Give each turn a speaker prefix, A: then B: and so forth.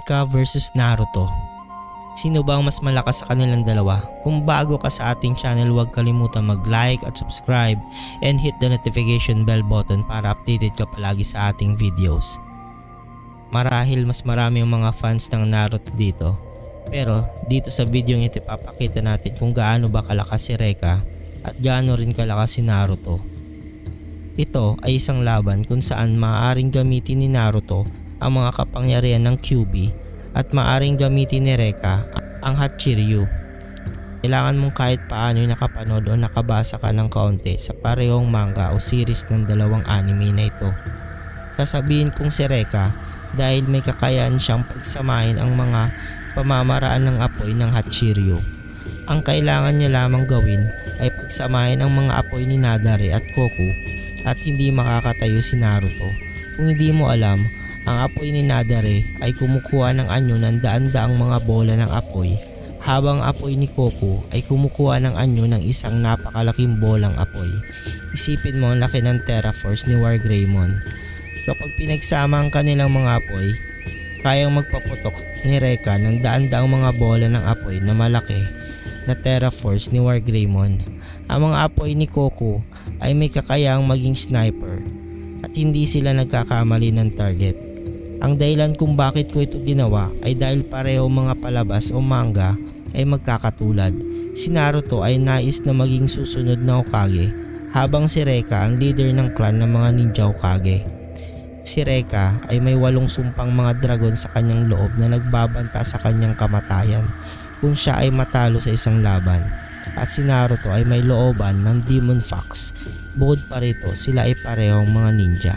A: Reka versus Naruto. Sino ba ang mas malakas sa kanilang dalawa? Kung bago ka sa ating channel, huwag kalimutan mag-like at subscribe and hit the notification bell button para updated ka palagi sa ating videos. Marahil mas marami ang mga fans ng Naruto dito. Pero dito sa video ito ipapakita natin kung gaano ba kalakas si Reka at gaano rin kalakas si Naruto. Ito ay isang laban kung saan maaaring gamitin ni Naruto ang mga kapangyarihan ng QB at maaaring gamitin ni Reka ang Hachiryu. Kailangan mong kahit paano nakapanood o nakabasa ka ng kaunti sa parehong manga o series ng dalawang anime na ito. Sasabihin kong si Reka dahil may kakayahan siyang pagsamahin ang mga pamamaraan ng apoy ng Hachiryu. Ang kailangan niya lamang gawin ay pagsamahin ang mga apoy ni Nadare at Koku at hindi makakatayo si Naruto. Kung hindi mo alam, ang apoy ni Nadare ay kumukuha ng anyo ng daan-daang mga bola ng apoy habang apoy ni Koku ay kumukuha ng anyo ng isang napakalaking bolang apoy. Isipin mo ang laki ng Terra Force ni War Greymon. Kapag pinagsama ang kanilang mga apoy, kayang magpaputok ni Reka ng daan-daang mga bola ng apoy na malaki na Terra Force ni War Greymon. Ang mga apoy ni Koku ay may kakayang maging sniper at hindi sila nagkakamali ng target. Ang dahilan kung bakit ko ito ginawa ay dahil pareho mga palabas o manga ay magkakatulad. Si Naruto ay nais na maging susunod na Hokage habang si Reka ang leader ng clan ng mga ninja Hokage. Si Reka ay may walong sumpang mga dragon sa kanyang loob na nagbabanta sa kanyang kamatayan kung siya ay matalo sa isang laban. At si Naruto ay may looban ng Demon Fox. Bukod pa rito, sila ay parehong mga ninja.